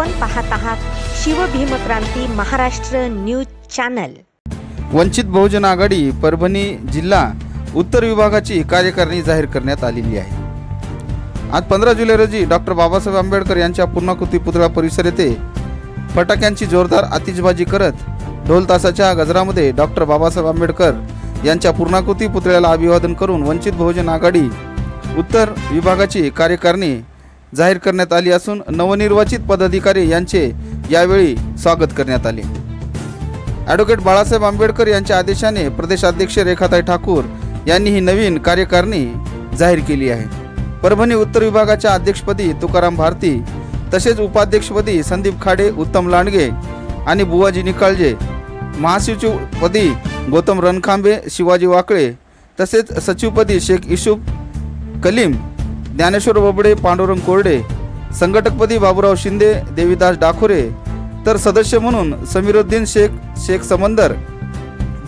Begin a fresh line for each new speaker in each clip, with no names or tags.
आपण पाहत आहात शिवभीमक्रांती महाराष्ट्र न्यूज चॅनल.
वंचित बहुजन आघाडी परभणी जिल्हा उत्तर विभागाची कार्यकारिणी जाहीर करण्यात आलेली आहे. आज पंधरा जुलै रोजी डॉक्टर बाबासाहेब आंबेडकर यांच्या पूर्णाकृती पुतळा परिसर येथे फटाक्यांची जोरदार आतिषबाजी करत ढोल तासाच्या गजरामध्ये डॉक्टर बाबासाहेब आंबेडकर यांच्या पूर्णाकृती पुतळ्याला अभिवादन करून वंचित बहुजन आघाडी उत्तर विभागाची कार्यकारिणी जाहीर करण्यात आली असून नवनिर्वाचित पदाधिकारी यांचे यावेळी स्वागत करण्यात आले. ॲडव्होकेट बाळासाहेब आंबेडकर यांच्या आदेशाने प्रदेशाध्यक्ष रेखाताई ठाकूर यांनी ही नवीन कार्यकारिणी जाहीर केली आहे. परभणी उत्तर विभागाच्या अध्यक्षपदी तुकाराम भारती तसेच उपाध्यक्षपदी संदीप खाडे उत्तम लांडगे आणि बुवाजी निकाळजे महासचिवपदी गौतम रणखांबे शिवाजी वाकळे तसेच सचिवपदी शेख इशूफ कलीम ज्ञानेश्वर बबडे पांडुरंग कोरडे संघटकपदी बाबूराव शिंदे देवीदास डाखोरे तर सदस्य म्हणून समीरुद्दीन शेख शेख समंदर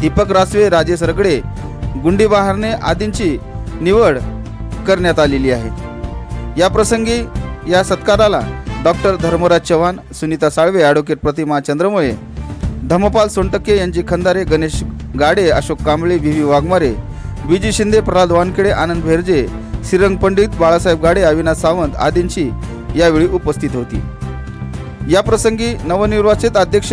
दीपक रासवे राजेश रगडे गुंडी बहारणे आदींची निवड करण्यात आलेली आहे. या प्रसंगी या सत्काराला डॉक्टर धर्मराज चव्हाण सुनीता साळवे ॲडव्होकेट प्रतिमा चंद्रमुळे धमपाल सोनटक्के यांची Khandare Ganesh Gade Ashok Kamble V V Waghmare V G Shinde Pralhad Wankhede Anand Bherje Shrirang Pandit Balasaheb Gade Avinash Sawant आदींची यावेळी उपस्थित होती. या प्रसंगी नवनिर्वाचित अध्यक्ष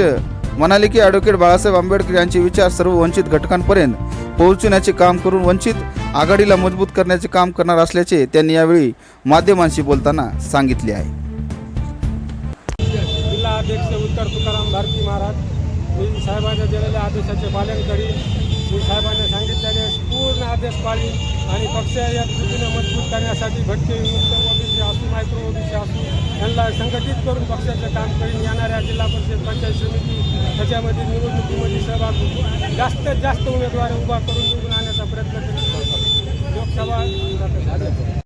म्हणाले की ॲडव्होकेट बाळासाहेब आंबेडकर यांचे विचार सर्व वंचित घटकांपर्यंत पोहोचण्याचे काम करून वंचित आघाडीला मजबूत करण्याचे काम करणार असल्याचे त्यांनी यावेळी माध्यमांशी बोलताना सांगितले आहे.
जिल्हा अध्यक्ष उत्तर तुकाराम भारती महाराज मी साहेबांनी दिलेल्या आदेशाचे पालन करीन. मी साहेबांनी सांगितलेले पूर्ण आदेश पाळीन आणि पक्ष या दृष्टीने करण्यासाठी भटके विमुक्त ओबीसी असू मायक्रो ओबीसी असू यांना संघटित करून पक्षाचं काम करीन. येणाऱ्या जिल्हा परिषद पंचायत समिती त्याच्यामध्ये निवडणुकीमध्ये सहभाग जास्तीत जास्त उमेदवार उभा करून निवडून आणण्याचा प्रयत्न करीत लोकसभा